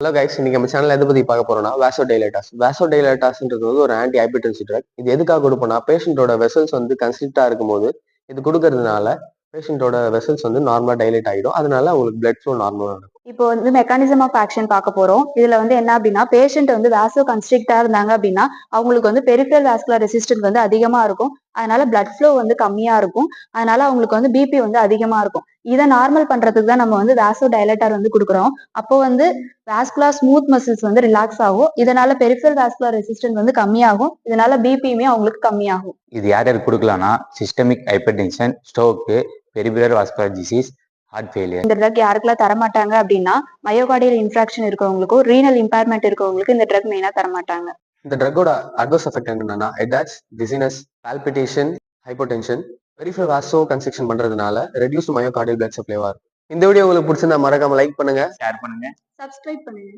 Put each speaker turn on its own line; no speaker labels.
Hello guys இன்னைக்கு நம்ம channel எதை பத்தி பார்க்க போறோம்னா வேசோ டைலேட்டாஸ் வேசோ டைலேட்டாஸ்ன்றது வந்து ஒரு ஆன்டி ஹைபர்டென்சி ட்ரக் இது எதுக்காக கொடுப்போம்னா பேஷண்டோட வெசல்ஸ் வந்து கன்ஸ்ட்ரிக்டா இருக்கும்போது இது கொடுக்கறதுனால பேஷண்டோட வெசல்ஸ் வந்து நார்மலா டைலேட் ஆகிடும் அதனால உங்களுக்கு பிளட் ஃப்ளோ நார்மலாக இருக்கும்.
இப்போ வந்து மெக்கானிசம் ஆஃப் ஆக்ஷன் பார்க்க போறோம். இதுல வந்து என்ன அப்படின்னா பேஷண்ட் வந்து வேசோ கன்ஸ்ட்ரிக்டா இருந்தாங்க அப்படின்னா அவங்களுக்கு வந்து பெரிஃபரல் வேஸ்குலர் ரெசிஸ்டன்ஸ் வந்து அதிகமா இருக்கும். அதனால பிளட் ஃப்ளோ வந்து கம்மியா இருக்கும். அதனால அவங்களுக்கு வந்து பிபி வந்து அதிகமா இருக்கும். இதை நார்மல் பண்றதுக்கு தான் நம்ம வந்து வேசோ டைலட்டர் வந்து கொடுக்குறோம். அப்போ வந்து வேஸ்குலர் ஸ்மூத் மசில்ஸ் வந்து ரிலாக்ஸ் ஆகும். இதனால பெரிஃபரல் வேஸ்குலர் ரெசிஸ்டன்ஸ் வந்து கம்மியாகும். இதனால பிபியுமே அவங்களுக்கு கம்மியாகும்.
இது யார் யார் கொடுக்கலாம்னா systemic hypertension stroke peripheral vascular disease heart failure
இந்த ட்ரக் யாருக்கெல்லாம் தரமாட்டாங்க அப்படின்னா மயோகார்டியல் இன்ஃப்ராக்ஷன் இருக்கவங்களுக்கும் ரீனல் இம்பேர்மெண்ட் இருக்கவங்களுக்கு இந்த ட்ரக் மெயினா தரமாட்டாங்க.
இந்த ட்ரக்கோட அட்வர்ஸ் எஃபெக்ட் என்னன்னா headaches dizziness palpitation hypotension peripheral vasoconstriction பண்றதுனால ரெடியூஸ் மயோகார்டியல் பிளட் சப்ளைவா இருக்கும். இந்த வீடியோ உங்களுக்கு பிடிச்சிருந்தா மறக்காம லைக் பண்ணுங்க.
ஷேர் பண்ணுங்க.
சப்ஸ்கிரைப் பண்ணுங்க.